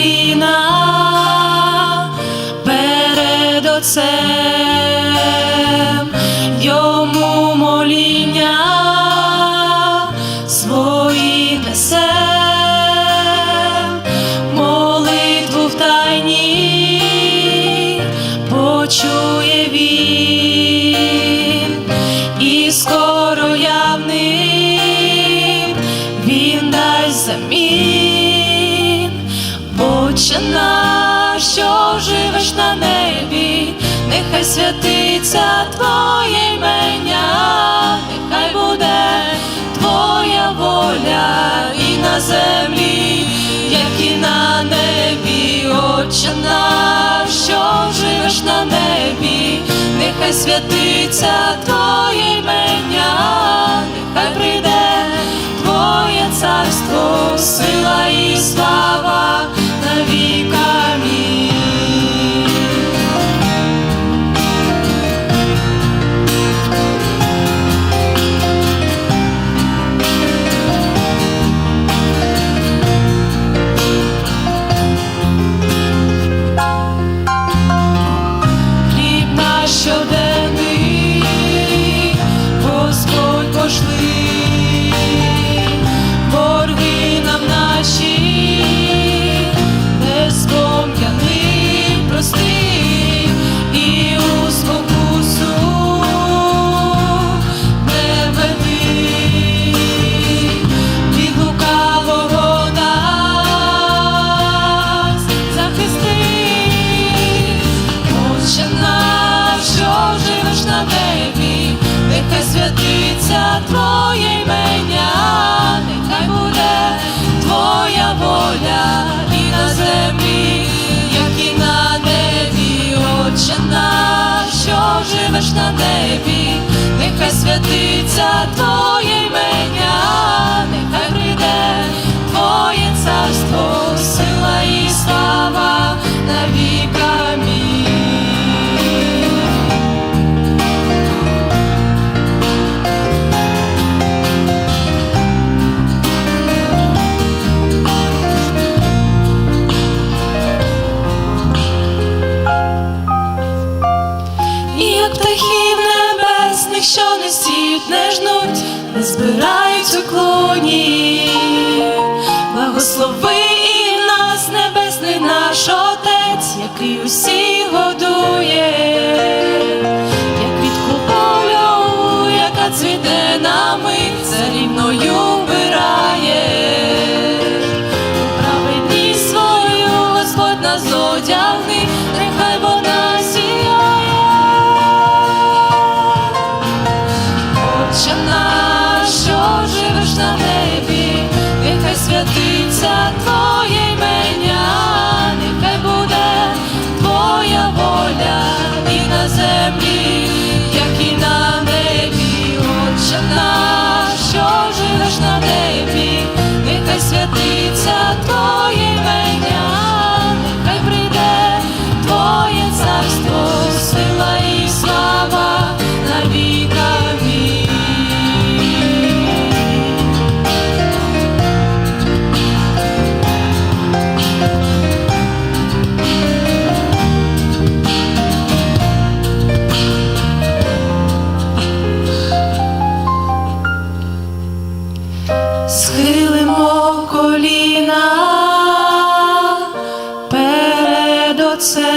коліна перед Отцем, йому моління свої несем, молитву в тайні почує він. І скоро явним він дасть замін. Вишена, що живеш на небі, нехай святиться твоє імення, нехай буде твоя воля і на землі, як і на небі, Отче наш, що живеш на небі, нехай святиться твоє імення, нехай прийде твоє царство сил. На небі, нехай святиться Твоє ім'я. Не жнуть, не збирають уклонів. схилимо коліна перед Отцем.